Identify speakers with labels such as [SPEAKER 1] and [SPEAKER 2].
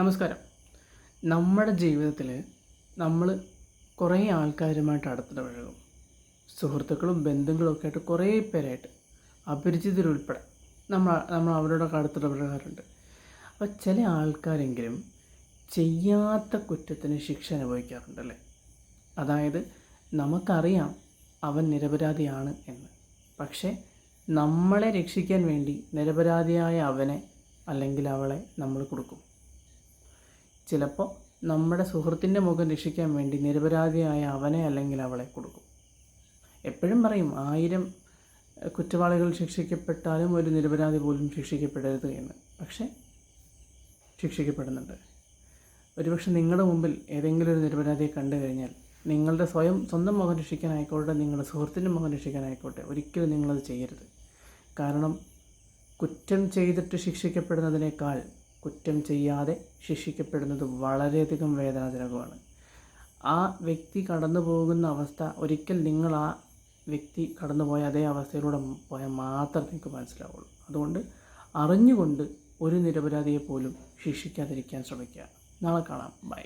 [SPEAKER 1] നമസ്കാരം. നമ്മുടെ ജീവിതത്തിൽ നമ്മൾ കുറേ ആൾക്കാരുമായിട്ട് അടുത്തിടപഴകും. സുഹൃത്തുക്കളും ബന്ധുക്കളും ഒക്കെ ആയിട്ട് കുറേ പേരായിട്ട് അപരിചിതരുൾപ്പെടെ നമ്മൾ നമ്മൾ അവരോടൊക്കെ അടുത്തിടപഴകാറുണ്ട്. അപ്പോൾ ചില ആൾക്കാരെങ്കിലും ചെയ്യാത്ത കുറ്റത്തിന് ശിക്ഷ അനുഭവിക്കാറുണ്ടല്ലേ അതായത് നമുക്കറിയാം അവൻ നിരപരാധിയാണ് എന്ന്. പക്ഷേ നമ്മളെ രക്ഷിക്കാൻ വേണ്ടി നിരപരാധിയായ അവനെ അല്ലെങ്കിൽ അവളെ നമ്മൾ കൊടുക്കും. ചിലപ്പോൾ നമ്മുടെ സുഹൃത്തിന്റെ മുഖം രക്ഷിക്കാൻ വേണ്ടി നിരപരാധിയായ അവനെ അല്ലെങ്കിൽ അവളെ കൊടുക്കും. എപ്പോഴും പറയും ആയിരം കുറ്റവാളികൾ ശിക്ഷിക്കപ്പെട്ടാലും ഒരു നിരപരാധി പോലും ശിക്ഷിക്കപ്പെടരുത് എന്ന്. പക്ഷേ ശിക്ഷിക്കപ്പെടുന്നുണ്ട്. ഒരുപക്ഷെ നിങ്ങളുടെ മുമ്പിൽ ഏതെങ്കിലും ഒരു നിരപരാധിയെ കണ്ടു കഴിഞ്ഞാൽ നിങ്ങളുടെ സ്വയം സ്വന്തം മുഖം രക്ഷിക്കാനായിക്കോട്ടെ നിങ്ങളുടെ സുഹൃത്തിന്റെ മുഖം രക്ഷിക്കാനായിക്കോട്ടെ ഒരിക്കലും നിങ്ങളത് ചെയ്യരുത്. കാരണം കുറ്റം ചെയ്തിട്ട് ശിക്ഷിക്കപ്പെടുന്നതിനേക്കാൾ കുറ്റം ചെയ്യാതെ ശിക്ഷിക്കപ്പെടുന്നത് വളരെയധികം വേദനാജനകമാണ്. ആ വ്യക്തി കടന്നു പോകുന്ന അവസ്ഥ ഒരിക്കൽ നിങ്ങൾ ആ വ്യക്തി കടന്നു പോയ അതേ അവസ്ഥയിലൂടെ പോയാൽ മാത്രമേ നിങ്ങൾക്ക് മനസ്സിലാവുള്ളൂ. അതുകൊണ്ട് അറിഞ്ഞുകൊണ്ട് ഒരു നിരപരാധിയെ പോലും ശിക്ഷിക്കാതിരിക്കാൻ ശ്രമിക്കുക. നാളെ കാണാം. ബൈ.